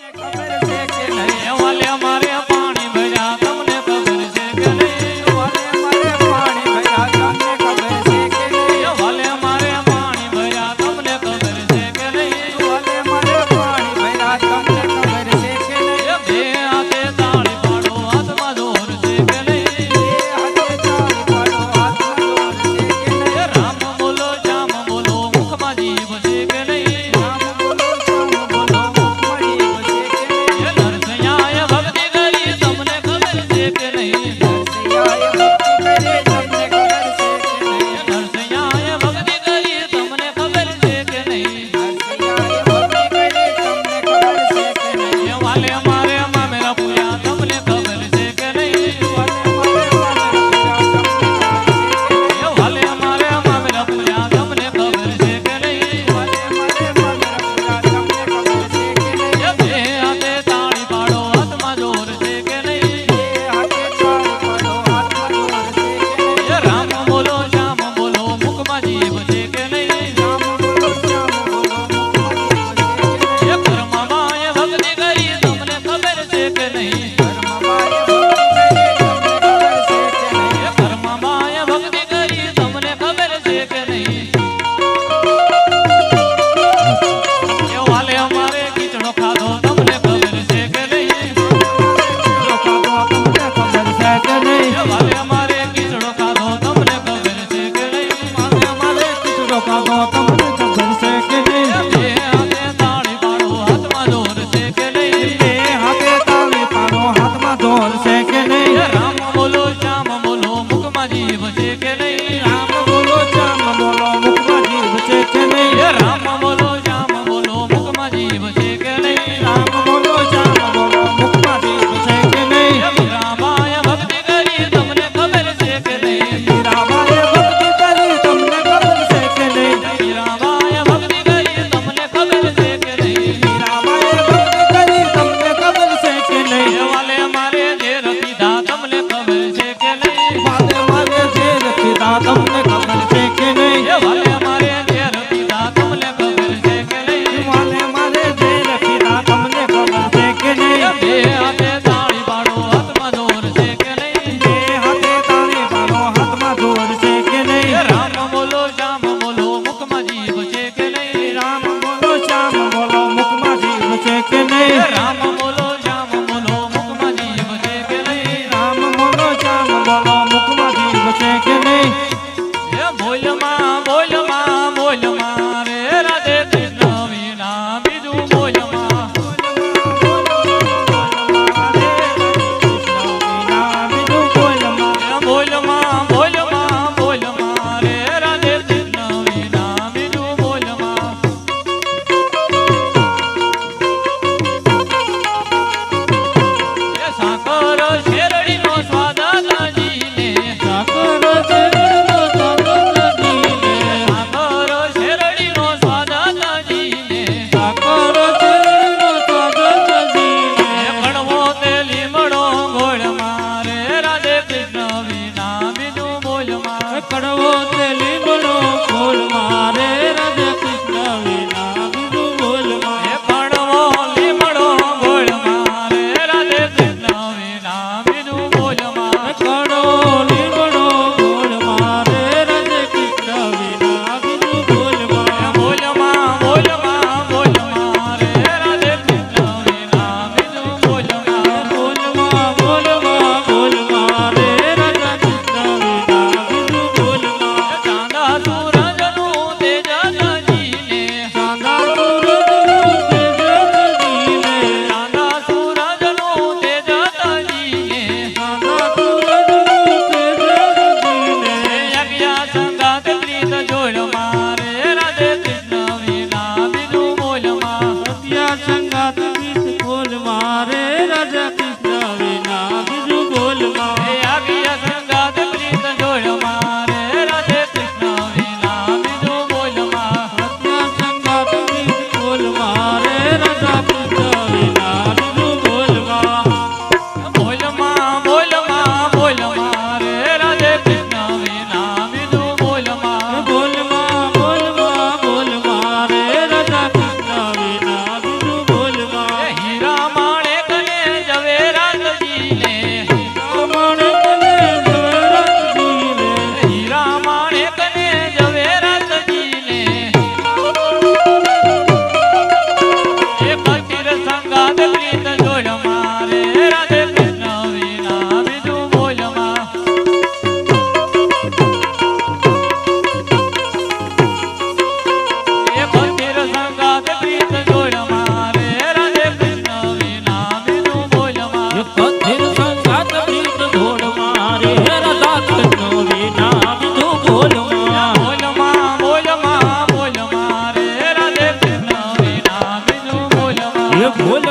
Next Bueno.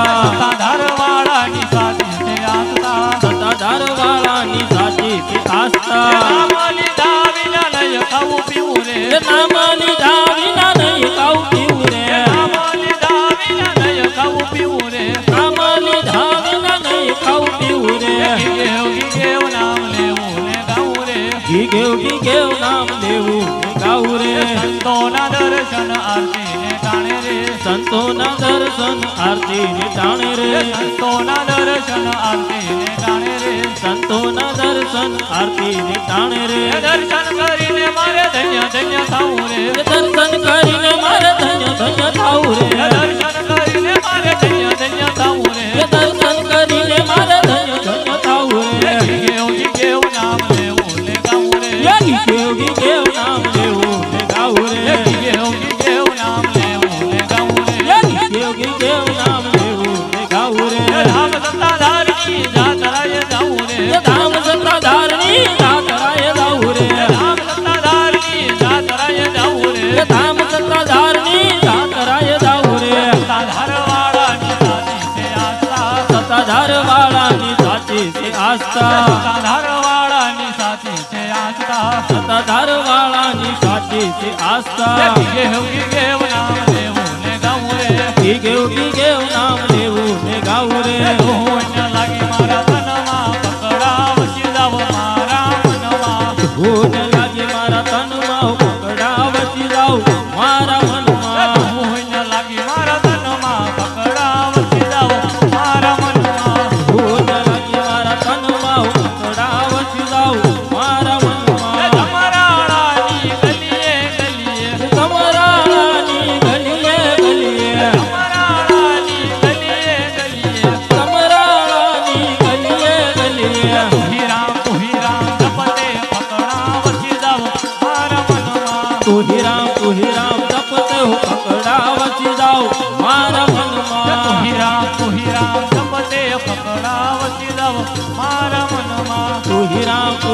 आसता धारवाळा निसाची आसता सता धारवाळा निसाची आसता नामानी धाविला नाही खाऊ पिऊ रे. नामानी धाविला नाही खाऊ पिऊ સંતોના દર્શન આરતી ને ટાણે રે. સંતોના દર્શન આરતી ને ટાણે રે. સંતોના દર્શન આરતી ને ટાણે રે. દર્શન કરીને મારે ધન્ય ધન્ય થાવું રે. દર્શન કરીને આસ્થા ધારવાળાની સાચી છે આસ્થા. સતા ધારવાળાની સાચી છે આસ્થા. ગેવ ગેવ નામ લેવું ને ગાવું રે. ગેવ નામ લેવું ને ગાવું રે.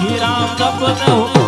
હીરા કપન હું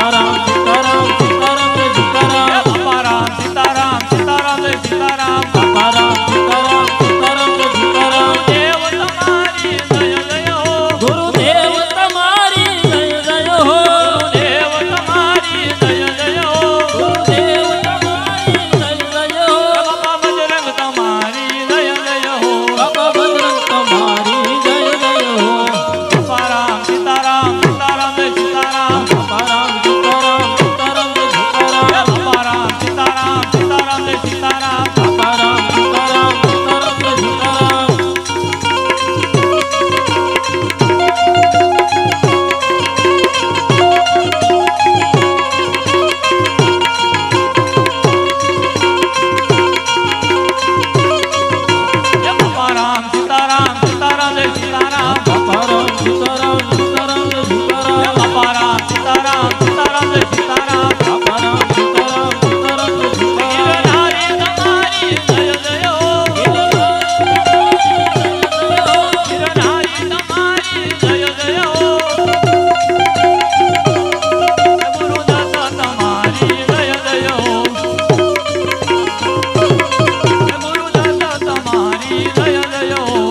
મારા know.